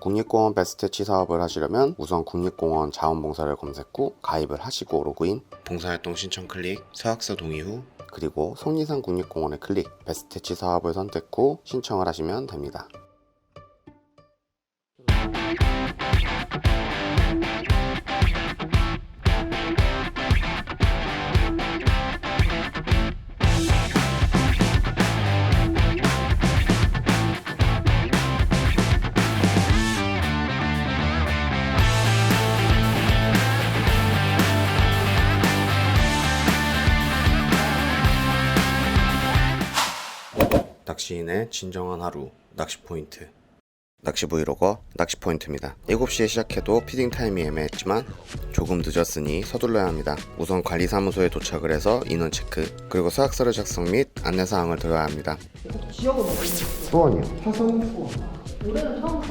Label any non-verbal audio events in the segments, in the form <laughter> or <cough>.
국립공원 베스트치 사업을 하시려면 우선 국립공원 자원봉사를 검색 후 가입을 하시고 로그인 봉사활동 신청 클릭 서약서 동의 후 그리고 속리산 국립공원에 클릭 베스트치 사업을 선택 후 신청을 하시면 됩니다. 낚시인의 진정한 하루 낚시 포인트 낚시 브이로거 낚시 포인트입니다 7시에 시작해도 피딩 타임이 애매했지만 조금 늦었으니 서둘러야 합니다 우선 관리사무소에 도착을 해서 인원 체크 그리고 서약서를 작성 및 안내사항을 들어야 합니다 지역은 어디? 수원이요 화성 수원. 올해는 처음.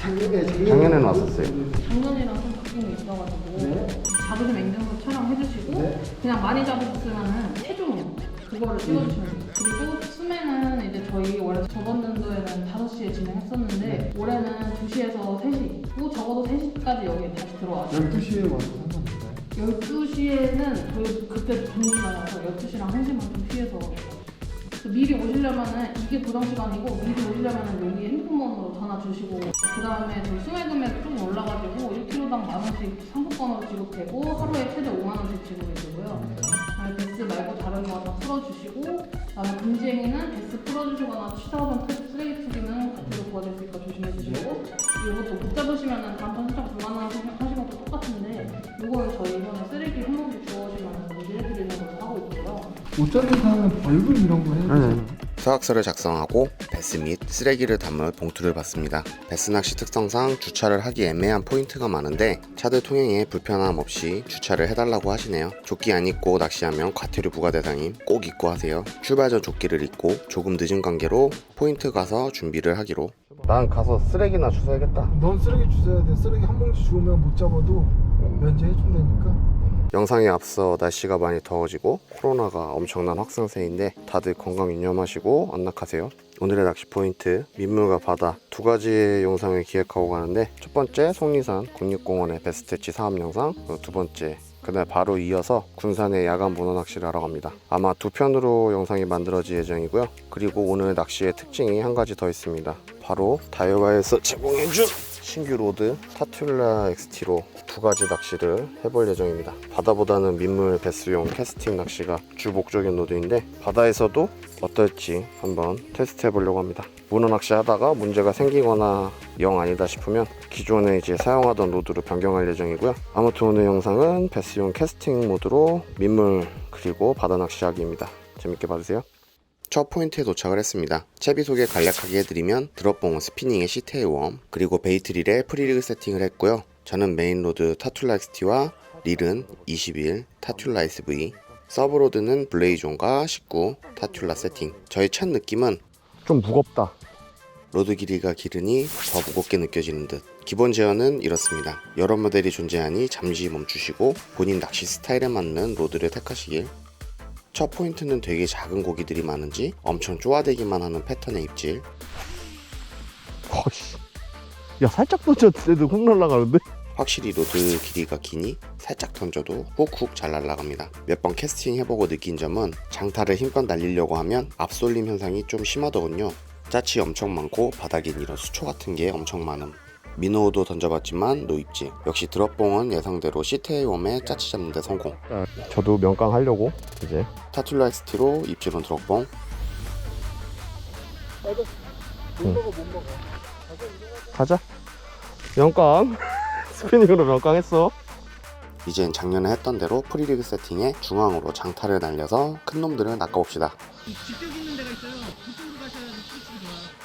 작년에 작년에는 왔었어요 작년이랑 좀 바뀐 게 있어가지고 네. 잡으시면 냉장고 촬영해주시고 네. 그냥 많이 잡으셨으면은 체중 그거를 찍어주시면 돼요. 그리고 수매는 저희 원래 저번 년도에는 5시에 진행했었는데 올해는 2시에서 3시 또 적어도 3시까지 여기 다시 들어와요. 12시에 와서 상관없나요? 12시에는 저희 그때 점심시간이라서 12시랑 1시만 좀 피해서 미리 오시려면은 이게 고정 시간이고 미리 오시려면은 여기 핸드폰으로 전화 주시고 그 다음에 저희 수매 금액 좀 올라가지고 1kg당 만 원씩 상품권으로 지급되고 하루에 최대 5만 원씩 지급이 되고요. 그다음에 베스 말고 다른 거 다 풀어주시고 그다음에 금지 행위는 베스 풀어주시거나 취사하던 트- 쓰레기 투기는 가태로 부과될 수 있으니까 조심해 주시고 이것도 못 잡으시면은 다음번 신청 불가능하신 것도 똑같은데 이거는 저희 이번에 쓰레기 한 봉지 주워오시면 문제해드리는 걸 하고 있고요. 옷 잡는 사람은 벌금 이런 거 해야 돼. 서약서를 작성하고 베스 및 쓰레기를 담을 봉투를 받습니다. 베스 낚시 특성상 주차를 하기 애매한 포인트가 많은데 차들 통행에 불편함 없이 주차를 해달라고 하시네요. 조끼 안 입고 낚시하면 과태료 부과 대상임 꼭 입고 하세요. 출발 전 조끼를 입고 조금 늦은 관계로 포인트 가서 준비를 하기로. 난 가서 쓰레기나 주워야겠다. 넌 쓰레기 주셔야 돼. 쓰레기 한 봉지 주우면 못 잡아도 면제해 준다니까. 영상에 앞서 날씨가 많이 더워지고 코로나가 엄청난 확산세인데 다들 건강 유념하시고 안락하세요. 오늘의 낚시 포인트 민물과 바다 두 가지의 영상을 기획하고 가는데 첫 번째 속리산 국립공원의 베스트치 사업 영상 두 번째 그날 바로 이어서 군산의 야간 문어 낚시를 하러 갑니다. 아마 두 편으로 영상이 만들어질 예정이고요. 그리고 오늘 낚시의 특징이 한 가지 더 있습니다. 바로 다이어가에서 제공해준 신규 로드 타툴라 XT로 두 가지 낚시를 해볼 예정입니다. 바다보다는 민물 배스용 캐스팅 낚시가 주 목적인 로드인데 바다에서도 어떨지 한번 테스트 해보려고 합니다. 문어 낚시 하다가 문제가 생기거나 영 아니다 싶으면 기존에 이제 사용하던 로드로 변경할 예정이고요. 아무튼 오늘 영상은 배스용 캐스팅 모드로 민물 그리고 바다 낚시하기입니다. 재밌게 봐주세요. 첫 포인트에 도착을 했습니다. 채비 소개 간략하게 해드리면 드롭봉 스피닝의 시트의 웜 그리고 베이트릴에 프리리그 세팅을 했고요. 저는 메인 로드 타툴라 XT와 릴은 21 타툴라 SV 서브로드는 블레이존과 19 타툴라 세팅 저의 첫 느낌은 좀 무겁다 로드 길이가 길으니 더 무겁게 느껴지는 듯 기본 제어는 이렇습니다 여러 모델이 존재하니 잠시 멈추시고 본인 낚시 스타일에 맞는 로드를 택하시길 첫 포인트는 되게 작은 고기들이 많은지 엄청 쪼아대기만 하는 패턴의 입질 어씨. 야 살짝 던졌는데도 훅 날아가는데? 확실히 로드 길이가 기니 살짝 던져도 훅훅 잘 날아갑니다. 몇 번 캐스팅 해보고 느낀 점은 장타를 힘껏 날리려고 하면 앞솔림 현상이 좀 심하더군요. 짜치 엄청 많고 바닥엔 이런 수초 같은 게 엄청 많음. 미노우도 던져봤지만 노입질. 역시 드롭봉은 예상대로 시트의 웜에 짜치 잡는 데 성공. 저도 명강 하려고 이제 타툴라 XT로 입질은 드롭봉. 가자. 명강. <laughs> 스피닝으로 명강했어. 이젠 작년에 했던 대로 프리리그 세팅에 중앙으로 장타를 날려서 큰 놈들을 낚아봅시다. 직접 있는 데가 있어요.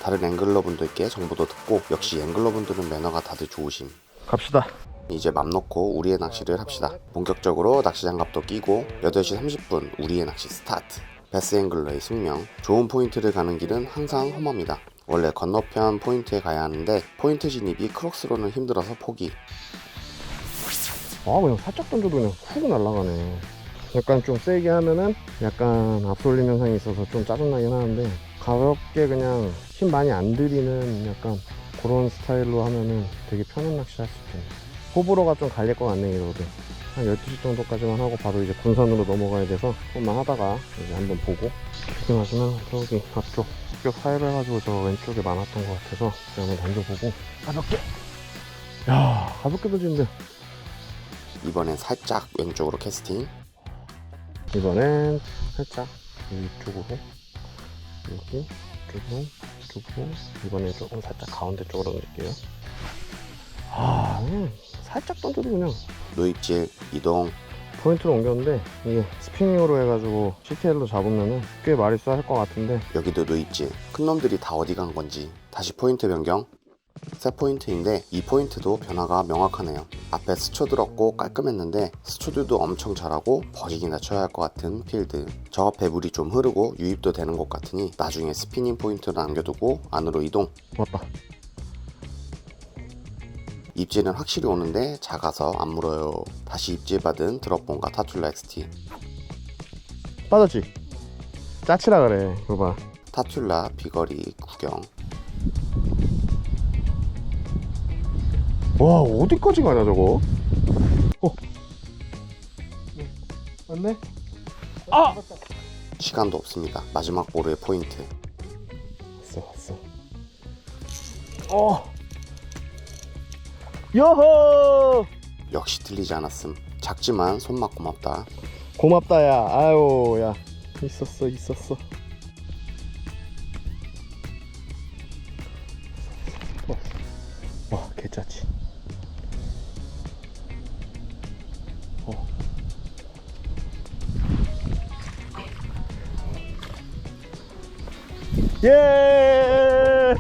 다른 앵글러 분들께 정보도 듣고 역시 앵글러 분들은 매너가 다들 좋으심. 갑시다. 이제 맘 놓고 우리의 낚시를 합시다. 본격적으로 낚시 장갑도 끼고 8시 30분 우리의 낚시 스타트. 베스 앵글러의 숙명. 좋은 포인트를 가는 길은 항상 험합니다. 원래 건너편 포인트에 가야 하는데 포인트 진입이 크록스로는 힘들어서 포기. 아 그냥 살짝 던져도 그냥 훅 날아가네. 약간 좀 세게 하면은 약간 앞솔림 현상이 있어서 좀 짜증나긴 하는데 가볍게 그냥 힘 많이 안 들이는 약간 그런 스타일로 하면은 되게 편한 낚시 할 수 있겠네. 호불호가 좀 갈릴 것 같네, 이거든. 한 12시 정도까지만 하고 바로 이제 군산으로 넘어가야 돼서 조금만 하다가 이제 한번 보고 피팅하시면 저기 앞쪽 습격 사이로 해가지고 저 왼쪽에 많았던 것 같아서 그냥 한번 던져보고 가볍게 야 가볍게 던지는데 이번엔 살짝 왼쪽으로 캐스팅. 이번엔 살짝 위쪽으로 여기 쪽으로 쪽으로 이번엔 조금 살짝 가운데 쪽으로 던질게요 아 그냥 살짝 던져도 그냥 노입질 이동. 포인트로 옮겼는데 이게 스피닝으로 해가지고 CTL로 잡으면은 꽤 마리수 할것 같은데 여기도 노입질. 큰 놈들이 다 어디 간 건지. 다시 포인트 변경. 새 포인트인데 이 포인트도 변화가 명확하네요. 앞에 스초 들었고 깔끔했는데 스초들도 엄청 잘하고 버리기나 쳐야 할 것 같은 필드. 저 앞에 물이 좀 흐르고 유입도 되는 것 같으니 나중에 스피닝 포인트를 남겨두고 안으로 이동. 왔다 입질은 확실히 오는데 작아서 안 물어요. 다시 입질 받은 드롭본과 타툴라 XT. 빠졌지? 짜치라 그래 이거 봐 타툴라 비거리 구경. 와 어디까지 가냐 저거 어 맞네? 아! 시간도 없습니다. 마지막 볼의 포인트. 왔어 왔어 어 여호 역시 틀리지 않았음. 작지만 손맛 고맙다. 고맙다 야 아유 야 있었어 있었어 어. 예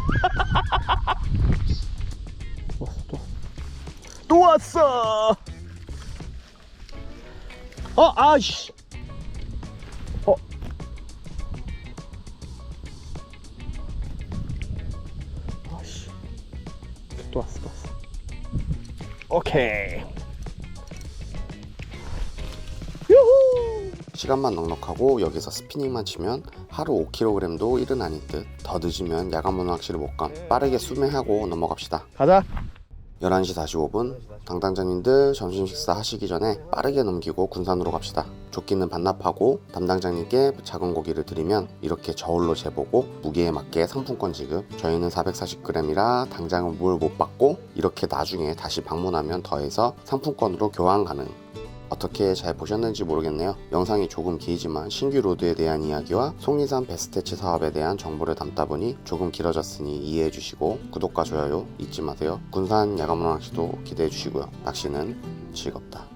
왔어 <laughs> 또, 또 왔어 어 아씨 어. 아씨. 또 왔어, 또 왔어. 오케이. 시간만 넉넉하고 여기서 스피닝만 치면 하루 5kg도 일은 아닌 듯. 더 늦으면 야간문 낚시를 못 감. 빠르게 수매하고 넘어갑시다. 가자. 11시 45분 당당장님들 점심 식사 하시기 전에 빠르게 넘기고 군산으로 갑시다. 조끼는 반납하고 담당장님께 작은 고기를 드리면 이렇게 저울로 재보고 무게에 맞게 상품권 지급. 저희는 440g이라 당장은 물 못 받고 이렇게 나중에 다시 방문하면 더해서 상품권으로 교환 가능. 어떻게 잘 보셨는지 모르겠네요. 영상이 조금 길지만 신규 로드에 대한 이야기와 송리산 베스트치 사업에 대한 정보를 담다 보니 조금 길어졌으니 이해해 주시고 구독과 좋아요 잊지 마세요. 군산 야간문 낚시도 기대해 주시고요. 낚시는 즐겁다.